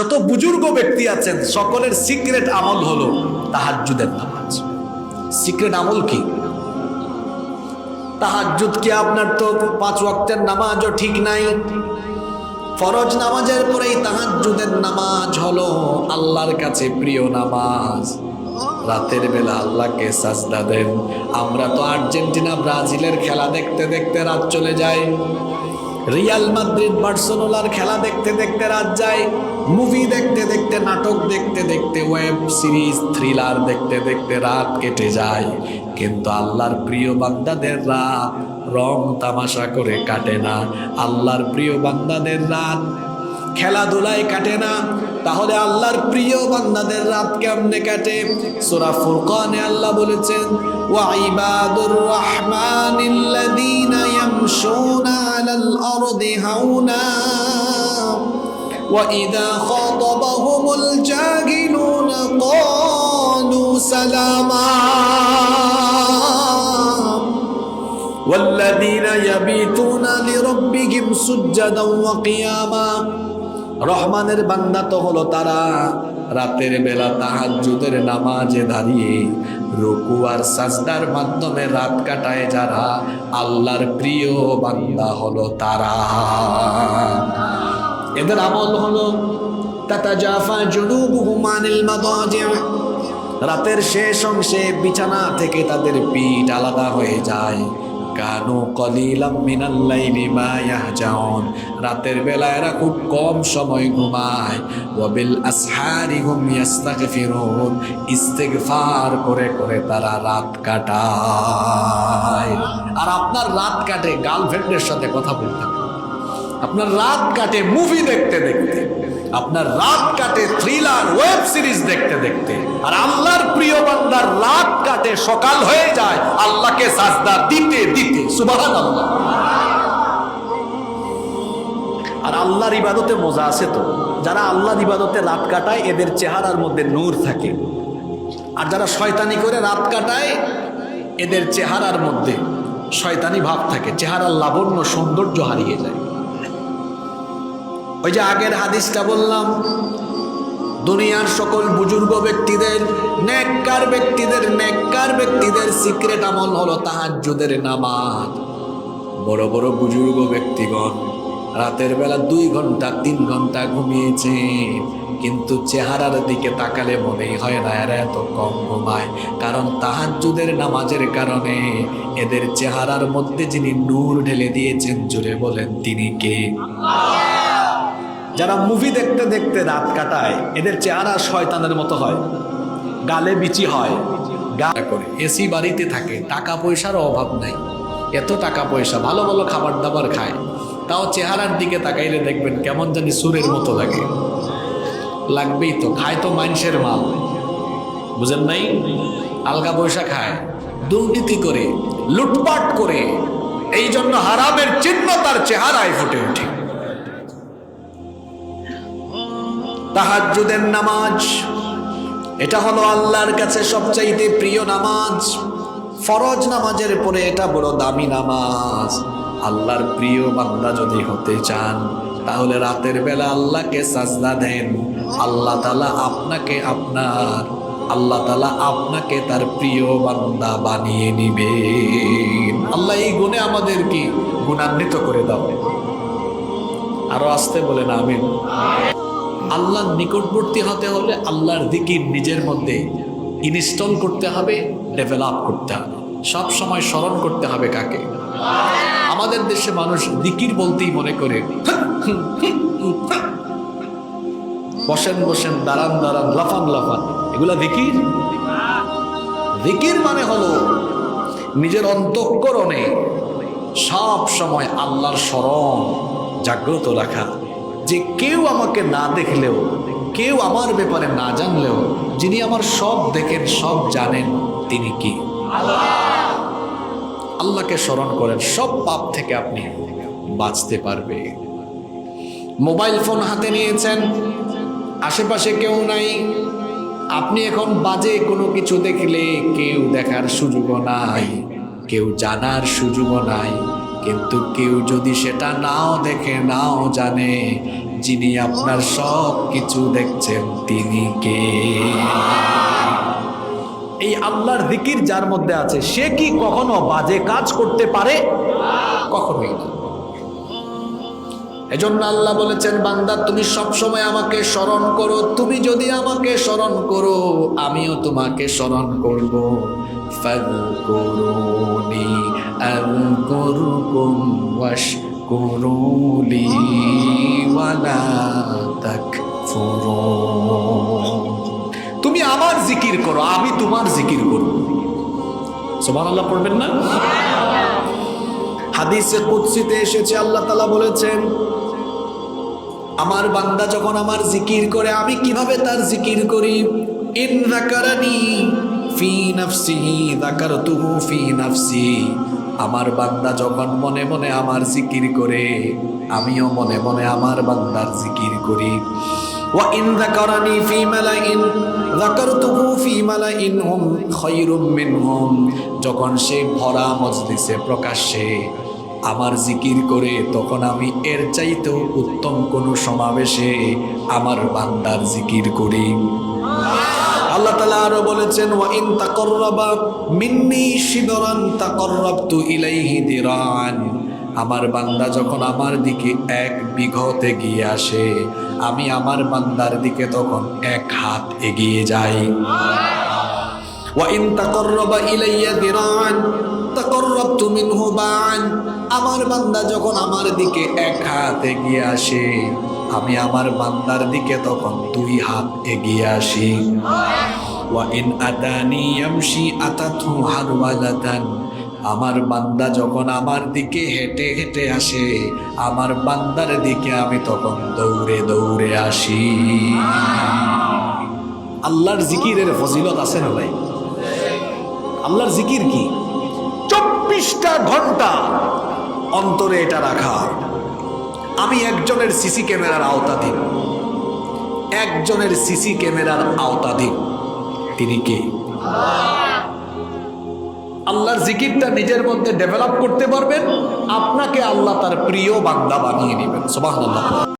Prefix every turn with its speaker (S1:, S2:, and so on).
S1: যত বুজুর্গ ব্যক্তি আছেন, সকলের সিক্রেট আমল হলো তাহাজ্জুদের নামাজ। সিক্রেট আমল কি? তাহাজ্জুদ কি আপনার তো পাঁচ ওয়াক্তের নামাজও ঠিক নাই? ফরজ নামাজের পরেই তাহাজ্জুদের নামাজ হলো আল্লাহর কাছে প্রিয় নামাজ। রাতের বেলা আল্লাহকে সাজদা দেন। আমরা তো আর্জেন্টিনা, ব্রাজিলের খেলা দেখতে দেখতে রাত চলে যায়। রিয়াল মাদ্রিদ বার্সেলোনার খেলা দেখতে দেখতে রাত যায় মুভি দেখতে দেখতে, নাটক দেখতে দেখতে ওয়েব সিরিজ থ্রিলার দেখতে দেখতে রাত কেটে যায়। কিন্তু আল্লাহর প্রিয় বান্দাদের রাত রং তামাশা করে কাটে না। আল্লাহর প্রিয় বান্দাদের রাত খেলাধুলায় কাটে না তাহলে আল্লাহর প্রিয় বান্দাদের রাত কেমনে কাটে সূরা ফুরকানে আল্লাহ বলেছেন ওয়া ইবাদুর রাহমানিল্লাযীনা ইয়ামশুনা আলাল আরদি হাওনা وإذا خاطبهم الجاهلون قالوا سلاما والذين يبيتون لربهم سجدا وقياما রহমানের বান্দা তো হলো তারা। রাতের বেলা তাহাজ্জুদের নামাজে দাঁড়িয়ে রুকু আর সাজদার মাধ্যমে রাত কাটায় যারা। আল্লাহর প্রিয় বান্দা হলো তারা। এদের আমল হলো রাতের শেষ অংশে বিছানা থেকে তাদের পিঠ আলাদা হয়ে যায়। কানু কলিলাম মা ইয়াহজাউন। রাতের বেলা এরা খুব কম সময় ঘুমায়। ওয়াবিল আসহারি হুম ইয়াস্তাগফিরুন। করে করে তারা রাত কাটায়। আর আপনার রাত কাটে গার্লফ্রেন্ডের সাথে কথা বলতে। আপনার রাত কাটে মুভি দেখতে দেখতে। আপনার রাত কাটে থ্রিলার ওয়েব সিরিজ দেখতে দেখতে। আর আল্লাহর প্রিয় বান্দার রাত কাটে, সকাল হয়ে যায়, আল্লাহকে সাজদা দিতে দিতে। সুবাহান আল্লাহ আর আল্লাহর ইবাদতে মজা আছে তো? যারা আল্লাহর ইবাদতে রাত কাটায়, এদের চেহারার মধ্যে নূর থাকে। আর যারা শয়তানি করে রাত কাটায়, এদের চেহারার মধ্যে শয়তানি ভাব থাকে। চেহারার লাবণ্য সৌন্দর্য হারিয়ে যায়। ওই যে আগের হাদিসটা বললাম দুনিয়ার সকল বুজুর্গ ব্যক্তিদের, নেককার ব্যক্তিদের নেককার ব্যক্তিদের সিক্রেট আমল হলো তাহাজ্জুদের নামাজ। বড় বড় বুজুর্গ ব্যক্তিগণ রাতের বেলা দুই ঘণ্টা, তিন ঘণ্টা ঘুমিয়েছে, কিন্তু চেহারার দিকে তাকালে মনেই হয় না এরা এত কম ঘুমায়, কারণ তাহাজ্জুদের নামাজের কারণে এদের চেহারার মধ্যে যিনি নূর ঢেলে দিয়েছেন, জুড়ে বলেন তিনি কে? যারা মুভি দেখতে দেখতে রাত কাটায়, এদের চেহারা শয়তানের মতো হয়। গালে বিচি হয়। গা করে। এসি বাড়িতে থাকে টাকা পয়সারও অভাব নাই। এত টাকা পয়সা ভালো ভালো খাবার দাবার খায়। তাও চেহারার দিকে তাকাইলে দেখবেন কেমন জানি সুরের মতো লাগে। লাগবেই তো, খায় তো মানুষের মাল। বুঝেন নাই? আলগা পয়সা খায়। দুর্নীতি করে, লুটপাট করে। এই জন্য হারামের চিহ্ন তার চেহারায় ফুটে ওঠে। তাহাজ্জুদের নামাজ। এটা হলো আল্লাহর কাছে সবচাইতে প্রিয় নামাজ। ফরজ নামাজের পরে এটা বড় দামি নামাজ। আল্লাহর প্রিয় বান্দা যদি হতে চান, তাহলে রাতের বেলা আল্লাহকে সাজদা দেন। আল্লাহ তালা আপনাকে আপনার, আল্লাহ তালা আপনাকে তার প্রিয় বান্দা বানিয়ে নিবেন আল্লাহ এই গুণে আমাদের কি? গুণান্বিত করে দাও। আরও আসতে বলেন, আমিন। আল্লাহর নিকটবর্তী হতে হলে আল্লাহর দিকির নিজের মধ্যে ইনস্টল করতে হবে, ডেভেলপ করতে হবে। সব সময় স্মরণ করতে হবে কাকে? আমাদের দেশে মানুষ দিকির বলতেই মনে করে, বসেন বসেন, দাঁড়ান দাঁড়ান, লাফান লাফান। এগুলা দিকির দিকির মানে হলো নিজের অন্তঃকরণে সব সময় আল্লাহর স্মরণ জাগ্রত রাখা। যে কেউ আমাকে না দেখলেও, কেউ আমার ব্যাপারে না জানলেও, যিনি আমার সব দেখেন, সব জানেন, তিনি কি? আল্লাহকে স্মরণ করেন, সব পাপ থেকে আপনি বাঁচতে পারবে। মোবাইল ফোন হাতে নিয়েছেন, আশেপাশে কেউ নাই, আপনি এখন বাজে কোনো কিছু দেখলে কেউ দেখার সুযোগও নাই, কেউ জানার সুযোগও নাই। কিন্তু কেউ যদি সেটা নাও দেখে, নাও জানে, যিনি আপনার সব কিছু দেখছেন তিনি কে? এই আল্লাহর জিকির যার মধ্যে আছে, সে কি কখনো বাজে কাজ করতে পারে? কখনোই না। এজন্য আল্লাহ বলেছেন, বান্দা, তুমি সব সময় আমাকে স্মরণ করো। তুমি যদি আমাকে স্মরণ করো, আমিও তোমাকে স্মরণ করব। করব ফাযকুরুনি আযকুরকুম ওয়াশকুরুলি ওয়ালা তাকফুরুন তুমি আমার জিকির করো, আমি তোমার জিকির করব। সুবহানাল্লাহ পড়বেন না? হাদিসে কুদসিতে এসেছে, আল্লাহ তালা বলেছেন, আমার বান্দা যখন আমার জিকির করে, আমি কীভাবে তার জিকির করি? ইন ফি নাফসিহি, যাকারতুহু ফি নাফসি আমার বান্দা যখন মনে মনে আমার জিকির করে, আমিও মনে মনে আমার বান্দার জিকির করি। ইন যাকারানি ফি মালাইন, যাকারতুহু ফি মালাইন হুম খায়রুম মিনহুম। যখন সে ভরা মজলিসে প্রকাশ্যে আমার জিকির করে, তখন আমি এর চাইতেও উত্তম কোন সমাবেশে আমার বান্দার জিকির করি। আল্লাহ তালা আরো বলেছেন ওয়া ইন তাকররাবা মিন্নি শিদরান তাকররাবতু ইলাইহি দিরান আমার বান্দা যখন আমার দিকে এক বিঘতে গিয়ে আসে আমি আমার বান্দার দিকে তখন এক হাত এগিয়ে যাই وإن تقرب إلي ذراعا تقربت منه باعا আমার বান্দা যখন আমার দিকে এক হাত এগিয়ে আসে আমি আমার বান্দার দিকে তখন দুই হাত এগিয়ে আসি ওয়াইন ইয়ামশি হারওয়ালাতান আমার বান্দা যখন আমার দিকে হেঁটে হেঁটে আসে, আমার বান্দার দিকে আমি তখন দৌড়ে দৌড়ে আসি। আল্লাহর জিকিরের ফজিলত আছে না ভাই? আল্লাহর জিকির কি? চব্বিশটা ঘণ্টা অন্তরে এটা রাখা। আমি একজনের সিসি ক্যামেরার আওতাধীন। একজনের সিসি ক্যামেরার আওতাধীন। তিনি কে? আল্লাহর জিকিরটা নিজের মধ্যে ডেভেলপ করতে পারবেন, আপনাকে আল্লাহ তার প্রিয় বাগদা বানিয়ে নেবেন সুবহানাল্লাহ।